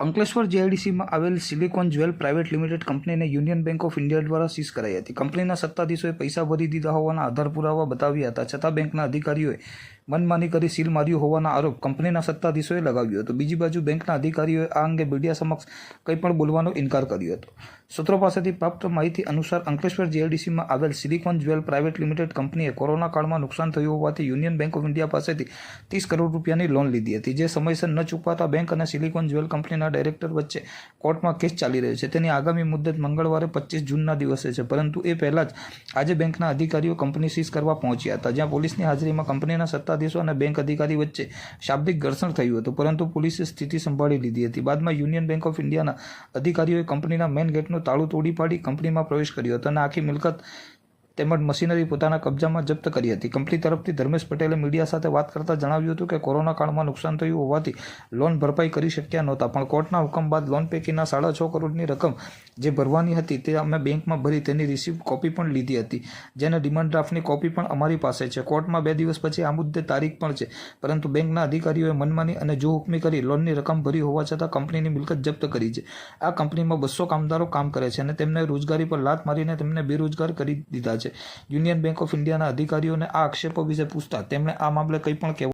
અંકલેશ્વર જીઆઈડીસીમાં આવેલ silicon jewel private limited કંપનીને યુનિયન બેંક ઓફ ઇન્ડિયા દ્વારા સીઝ કરાઈ હતી. કંપનીના સત્તાધીશોએ પૈસા ભરી દીધા હોવાના આધાર પુરાવા બતાવ્યા હતા. છતાં બેંકના અધિકારીઓએ મનમાની કરી સીલ માર્યું હોવાના આરોપ કંપનીના સત્તાધીશોએ લગાવ્યો હતો. બીજી બાજુ બેંકના અધિકારીઓએ આ અંગે મીડિયા સમક્ષ કંઈ પણ બોલવાનો ઇનકાર કર્યો હતો. સૂત્રો પાસેથી પ્રાપ્ત માહિતી અનુસાર અંકલેશ્વર જીએલડીસીમાં આવેલ સિલિકોન જ્વેલ પ્રાઇવેટ લિમિટેડ કંપનીએ કોરોના કાળમાં નુકસાન થયું હોવાથી યુનિયન બેંક ઓફ ઇન્ડિયા પાસેથી ત્રીસ કરોડ રૂપિયાની લોન લીધી હતી, જે સમયસર ન ચૂકવાતા બેંક અને સિલિકોન જ્વેલ કંપનીના ડાયરેક્ટર વચ્ચે કોર્ટમાં કેસ ચાલી રહ્યો છે. તેની આગામી મુદ્દત મંગળવારે પચીસ જૂનના દિવસે છે. પરંતુ એ પહેલાં જ આજે બેંકના અધિકારીઓ કંપની સીઝ કરવા પહોંચ્યા હતા, જ્યાં પોલીસની હાજરીમાં કંપનીના સત્તાધીશો અને બેંક અધિકારી વચ્ચે શાબ્દિક ઘર્ષણ થયું હતું. પરંતુ પોલીસે સ્થિતિ સંભાળી લીધી હતી. બાદમાં યુનિયન બેંક ઓફ ઇન્ડિયાના અધિકારીઓએ કંપનીના મેઇન ગેટનું તાળું તોડી પાડી કંપનીમાં પ્રવેશ કર્યો હતો અને આખી મિલકત તેમજ મશીનરી પોતાના કબજામાં જપ્ત કરી હતી. કંપની તરફથી ધર્મેશ પટેલે મીડિયા સાથે વાત કરતા જણાવ્યું હતું કે, કોરોના કાળમાં નુકસાન થયું હોવાથી લોન ભરપાઈ કરી શક્યા નહોતા, પણ કોર્ટના હુકમ બાદ લોન પૈકીના સાડા છ કરોડની રકમ જે ભરવાની હતી તે અમે બેંકમાં ભરી તેની રિસીપ કોપી પણ લીધી હતી. જેને ડિમાન્ડ ડ્રાફ્ટની કોપી પણ અમારી પાસે છે. કોર્ટમાં બે દિવસ પછી આ મુદ્દે તારીખ પણ છે. પરંતુ બેંકના અધિકારીઓએ મનમાની અને જો હુકમી કરી લોનની રકમ ભરી હોવા છતાં કંપનીની મિલકત જપ્ત કરી છે. આ કંપનીમાં બસો કામદારો કામ કરે છે અને તેમને રોજગારી પર લાત મારીને તેમને બેરોજગાર કરી દીધા છે. યુનિયન બેંક ઓફ ઇન્ડિયાના અધિકારીઓને આ આક્ષેપો વિશે પૂછતા તેમણે આ મામલે કંઈ પણ કહેવું